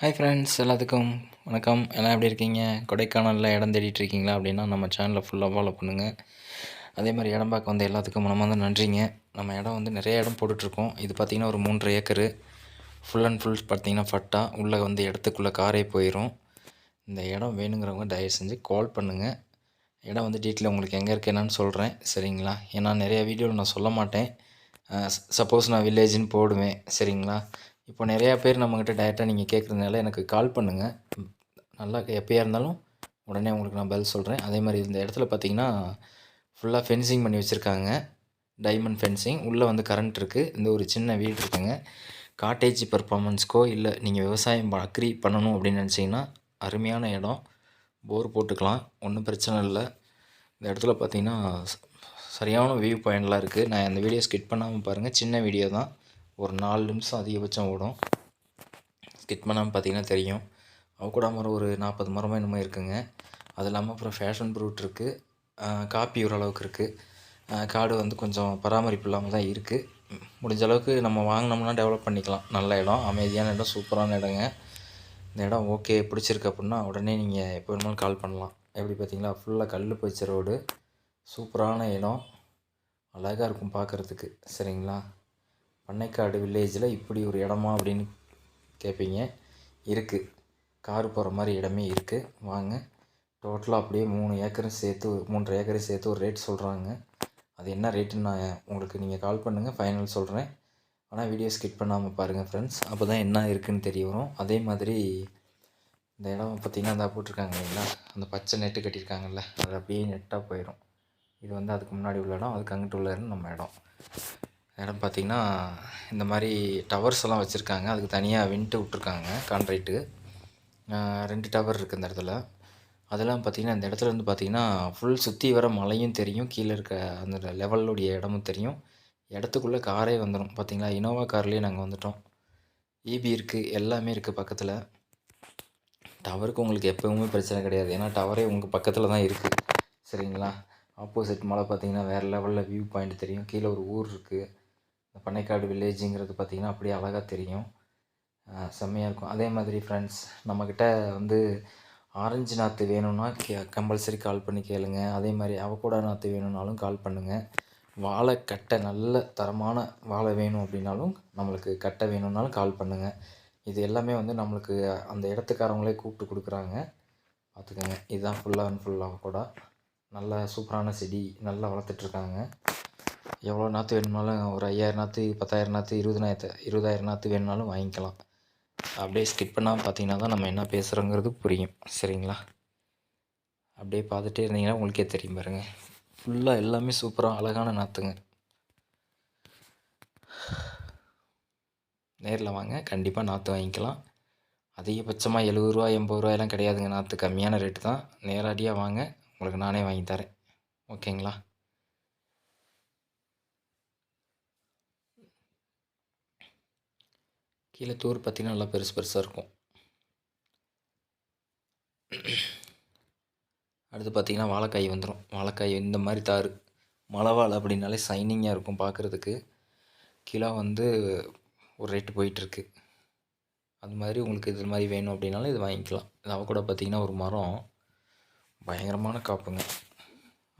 Hi friends எல்லாத்துக்கும் வணக்கம். எல்லாம் எப்படி இருக்கீங்க? கொடைக்கானலில் இடம் தேடிட்டு இருக்கீங்களா? அப்படின்னா நம்ம சேனலை ஃபுல்லாக ஃபாலோ பண்ணுங்கள் அதே மாதிரி இடம் பார்க்க வந்த எல்லாத்துக்கும் மனமார்ந்த நன்றிங்க. நம்ம இடம் வந்து நிறைய இடம் போட்டுட்ருக்கோம். இது பார்த்திங்கன்னா ஒரு மூன்று ஏக்கரு. ஃபுல் அண்ட் ஃபுல் பார்த்திங்கன்னா ஃபட்டா உள்ளே வந்து இடத்துக்குள்ளே காரே போயிடும் இந்த இடம் வேணுங்கிறவங்க தயவு செஞ்சு கால் பண்ணுங்கள் இடம் வந்து டீட்டெயில் உங்களுக்கு எங்கே இருக்குது என்னன்னு சொல்கிறேன் சரிங்களா? ஏன்னா நிறைய வீடியோவில் நான் சொல்ல மாட்டேன். சப்போஸ் நான் வில்லேஜ்னு போடுவேன். சரிங்களா? இப்போ நிறையா பேர் நம்மக்கிட்ட டேரெக்டாக நீங்கள் கேட்குறதுனால எனக்கு கால் பண்ணுங்கள் நல்லா எப்போயா இருந்தாலும் உடனே உங்களுக்கு நான் பதில் சொல்கிறேன் அதே மாதிரி இந்த இடத்துல பார்த்தீங்கன்னா ஃபுல்லாக ஃபென்சிங் பண்ணி வச்சுருக்காங்க. டைமண்ட் ஃபென்சிங் உள்ளே வந்து கரண்ட் இருக்குது இந்த ஒரு சின்ன வீடு இருக்குங்க. காட்டேஜ் பர்ஃபார்மன்ஸ்க்கோ இல்லை நீங்கள் விவசாயம் அக்ரி பண்ணணும் அப்படின்னு நினச்சிங்கன்னா அருமையான இடம். போர் போட்டுக்கலாம். ஒன்றும் பிரச்சனை இல்லை. இந்த இடத்துல பார்த்தீங்கன்னா சரியான வியூ பாயிண்ட்லாம் இருக்குது நான் அந்த வீடியோ ஸ்கிட் பண்ணாமல் பாருங்கள் சின்ன வீடியோ தான். ஒரு நாலு நிமிஷம் அதிகபட்சம் ஓடும். ஸ்கிட் பண்ணாமல் பார்த்தீங்கன்னா தெரியும். அவக்கூடா மரம் ஒரு நாற்பது மரமாக என்னமோ இருக்குங்க. அது இல்லாமல் அப்புறம் ஃபேஷன் ப்ரூட் இருக்குது காப்பி ஓரளவுக்கு இருக்குது காடு வந்து கொஞ்சம் பராமரிப்பு இல்லாமல் தான் இருக்குது முடிஞ்ச அளவுக்கு நம்ம வாங்கினோம்னா டெவலப் பண்ணிக்கலாம். நல்ல இடம் அமைதியான இடம் சூப்பரான இடங்க. இந்த இடம் ஓகே பிடிச்சிருக்கு அப்படின்னா உடனே நீங்கள் எப்போ வேணுமாலும் கால் பண்ணலாம். எப்படி பார்த்தீங்களா? ஃபுல்லாக கல் போய்ச்ச ரோடு சூப்பரான இடம். அழகாக இருக்கும் பார்க்குறதுக்கு. சரிங்களா? பண்ணைக்காடு வில்லேஜில் இப்படி ஒரு இடமா அப்படின்னு கேட்பீங்க இருக்குது கார் போகிற மாதிரி இடமே இருக்குது வாங்க. டோட்டலாக அப்படியே மூணு ஏக்கரும் சேர்த்து மூன்றரை ஏக்கரும் சேர்த்து ஒரு ரேட் சொல்கிறாங்க அது என்ன ரேட்டுன்னு நான் உங்களுக்கு நீங்கள் கால் பண்ணுங்கள் ஃபைனல் சொல்கிறேன் ஆனால் வீடியோ ஸ்கிப் பண்ணாமல் பாருங்கள் ஃப்ரெண்ட்ஸ் அப்போ தான் என்ன இருக்குதுன்னு தெரிய வரும். அதே மாதிரி இந்த இடம் பார்த்திங்கன்னா அந்த போட்டிருக்காங்க இல்லைங்களா? அந்த பச்சை நெட்டு கட்டியிருக்காங்கல்ல அது அப்படியே நெட்டாக போயிடும் இது வந்து அதுக்கு முன்னாடி உள்ள இடம் அதுக்கு அங்கிட்டு உள்ள இடம் நம்ம இடம். இடம் பார்த்திங்கன்னா இந்த மாதிரி டவர்ஸ் எல்லாம் வச்சுருக்காங்க. அதுக்கு தனியாக வின்ட்டு விட்ருக்காங்க கான்ட்ரைட்டு ரெண்டு டவர் இருக்குது இந்த இடத்துல. அதெல்லாம் பார்த்திங்கன்னா இந்த இடத்துல வந்து பார்த்திங்கன்னா ஃபுல் சுற்றி வர மலையும் தெரியும். கீழே இருக்க அந்த லெவலுடைய இடமும் தெரியும். இடத்துக்குள்ளே காரே வந்துடும் பார்த்திங்களா இனோவா கார்லேயே நாங்கள் வந்துட்டோம். ஈபி இருக்குது எல்லாமே இருக்குது பக்கத்தில். டவருக்கு உங்களுக்கு எப்போவுமே பிரச்சனை கிடையாது. ஏன்னா டவரே உங்கள் பக்கத்தில் தான் இருக்குது சரிங்களா? ஆப்போசிட் மலை பார்த்திங்கன்னா வேறு லெவலில் வியூ பாயிண்ட் தெரியும். கீழே ஒரு ஊர் இருக்குது இந்த பண்ணைக்காடு வில்லேஜுங்கிறது பார்த்திங்கன்னா அப்படியே அழகாக தெரியும். செம்மையாக இருக்கும். அதே மாதிரி ஃப்ரெண்ட்ஸ் நம்மக்கிட்ட வந்து ஆரஞ்சு நாற்று வேணும்னா கே கம்பல்சரி கால் பண்ணி கேளுங்க. அதே மாதிரி அவக்கூடா நாற்று வேணும்னாலும் கால் பண்ணுங்கள் வாழை கட்டை நல்ல தரமான வாழை வேணும் அப்படின்னாலும் நம்மளுக்கு கட்டை வேணும்னாலும் கால் பண்ணுங்கள் இது எல்லாமே வந்து நம்மளுக்கு அந்த இடத்துக்காரவங்களே கூப்பிட்டு கொடுக்குறாங்க. பார்த்துக்கோங்க. இதுதான் ஃபுல்லாக அண்ட் ஃபுல்லாக கூட நல்ல சூப்பரான செடி நல்லா வளர்த்துட்ருக்காங்க எவ்வளோ நாற்று வேணும்னாலும் ஒரு ஐயாயிரம் நாற்று பத்தாயிரம் நாற்று இருபதனாயிரத்து இருபதாயிரம் நாற்று வேணுனாலும் வாங்கிக்கலாம். அப்படியே ஸ்கிப் பண்ணாமல் பார்த்தீங்கன்னா தான் நம்ம என்ன பேசுகிறோங்கிறது புரியும். சரிங்களா? அப்படியே பார்த்துட்டே இருந்தீங்கன்னா உங்களுக்கே தெரியும் பாருங்கள் ஃபுல்லாக எல்லாமே சூப்பராக அழகான நாற்றுங்க நேரில் வாங்க கண்டிப்பாக நாற்று வாங்கிக்கலாம். அதிகபட்சமாக எழுபது ரூபா எண்பது ரூபாயெல்லாம் கிடையாதுங்க. நாற்று கம்மியான ரேட்டு தான். நேரடியாக வாங்க உங்களுக்கு நானே வாங்கி தரேன். ஓகேங்களா? கீழே தூர் பார்த்திங்கன்னா நல்லா பெருசு பெருசாக இருக்கும். அடுத்து பார்த்திங்கன்னா வாழைக்காய் வந்துடும் வாழைக்காய் இந்த மாதிரி தார். மலை வாழை அப்படின்னாலே சைனிங்காக இருக்கும் பார்க்குறதுக்கு. கிலோ வந்து ஒரு ரேட்டு போயிட்டுருக்கு. அது மாதிரி உங்களுக்கு இது மாதிரி வேணும் அப்படின்னாலும் இது வாங்கிக்கலாம். இது கூட பார்த்திங்கன்னா ஒரு மரம். பயங்கரமான காப்புங்க.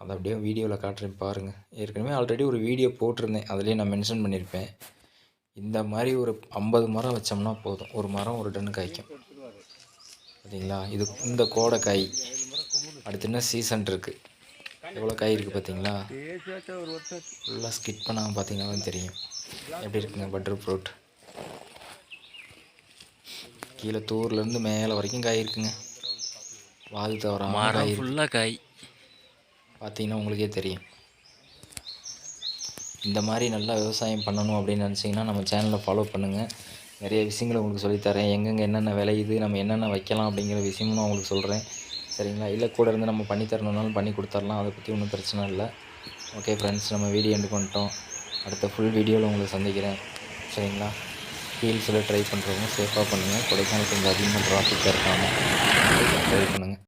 அதை அப்படியே வீடியோவில் காட்டுறேன் பாருங்கள் ஏற்கனவே ஆல்ரெடி ஒரு வீடியோ போட்டிருந்தேன். அதுலேயே நான் மென்ஷன் பண்ணியிருப்பேன். இந்த மாதிரி ஒரு ஐம்பது மரம் வச்சோம்னா போதும். ஒரு மரம் ஒரு டன் காய்க்கும். பார்த்தீங்களா இது இந்த கோடை காய் அடுத்து என்ன சீசன் இருக்குது எவ்வளோ காய் இருக்குது பார்த்தீங்களா ஃபுல்லாக ஸ்கிட் பண்ணாமல் பார்த்தீங்கன்னா தெரியும். எப்படி இருக்குங்க பட்டர் ஃப்ரூட் கீழே தூர்லேருந்து மேலே வரைக்கும் காய் இருக்குங்க. வாது தவறாமல் ஃபுல்லாக காய் பார்த்தீங்கன்னா உங்களுக்கே தெரியும். இந்த மாதிரி நல்லா விவசாயம் பண்ணணும் அப்படின்னு நினச்சிங்கன்னா நம்ம சேனலை ஃபாலோ பண்ணுங்கள் நிறைய விஷயங்களை உங்களுக்கு சொல்லித்தரேன் எங்கெங்கே என்னென்ன விளையுது நம்ம என்னென்ன வைக்கலாம் அப்படிங்கிற விஷயமும் நான் உங்களுக்கு சொல்கிறேன் சரிங்களா? இல்லை கூட இருந்து நம்ம பண்ணி தரணுன்னாலும் பண்ணி கொடுத்துர்லாம். அதை பற்றி ஒன்றும் பிரச்சனை இல்லை. ஓகே ஃப்ரெண்ட்ஸ் நம்ம வீடியோ எண்டு பண்ணிட்டோம். அடுத்த ஃபுல் வீடியோவில் உங்களுக்கு சந்திக்கிறேன். சரிங்களா? ஹீல்ஸில் ட்ரை பண்ணுறவங்க சேஃபாக பண்ணுங்கள் கொடைக்கானல் கொஞ்சம் அதிகமாக ட்ராஃபிக்காக இருக்காங்க ட்ரை பண்ணுங்கள்